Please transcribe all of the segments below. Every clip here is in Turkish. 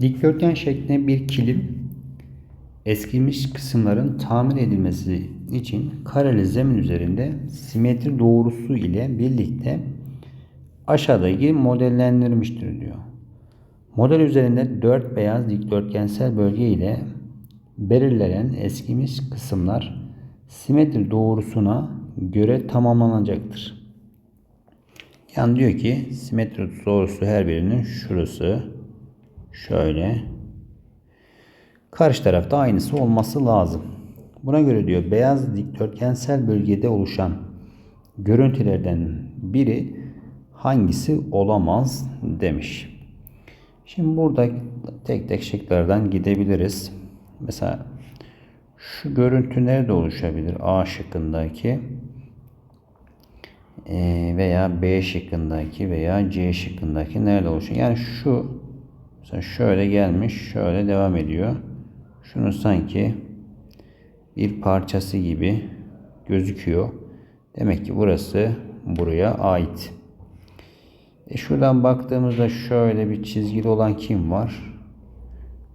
Dikdörtgen şeklinde bir kilim eskimiş kısımların tamir edilmesi için kareli zemin üzerinde simetri doğrusu ile birlikte aşağıdaki modellendirilmiştir diyor. Model üzerinde dört beyaz dikdörtgensel bölge ile belirlenen eskimiş kısımlar simetri doğrusuna göre tamamlanacaktır. Yani diyor ki simetri doğrusu her birinin şurası şöyle karşı tarafta aynısı olması lazım. Buna göre diyor beyaz dikdörtgensel bölgede oluşan görüntülerden biri hangisi olamaz demiş. Şimdi burada tek tek şıklardan gidebiliriz. Mesela şu görüntü nerede oluşabilir? A şıkkındaki e, veya B şıkkındaki veya C şıkkındaki nerede oluşuyor? Yani şu mesela şöyle gelmiş, şöyle devam ediyor. Şunu sanki bir parçası gibi gözüküyor. Demek ki burası buraya ait. E şuradan baktığımızda şöyle bir çizgili olan kim var?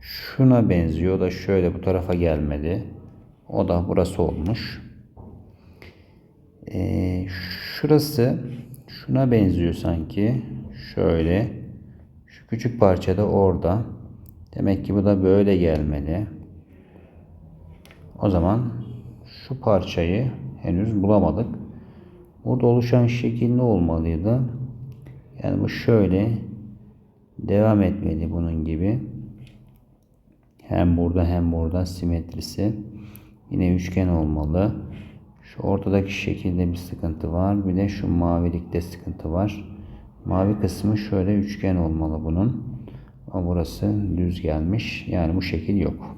Şuna benziyor da şöyle bu tarafa gelmedi. O da burası olmuş. Ee, şurası şuna benziyor sanki. Şöyle. Küçük parça da orada. Demek ki bu da böyle gelmeli. O zaman şu parçayı henüz bulamadık. Burada oluşan şekil ne olmalıydı? Yani bu şöyle devam etmeli bunun gibi. Hem burada hem burada simetrisi. Yine üçgen olmalı. Şu ortadaki şekilde bir sıkıntı var. Bir de şu mavilikte sıkıntı var. Mavi kısmı şöyle üçgen olmalı bunun. Ama burası düz gelmiş. Yani bu şekil yok.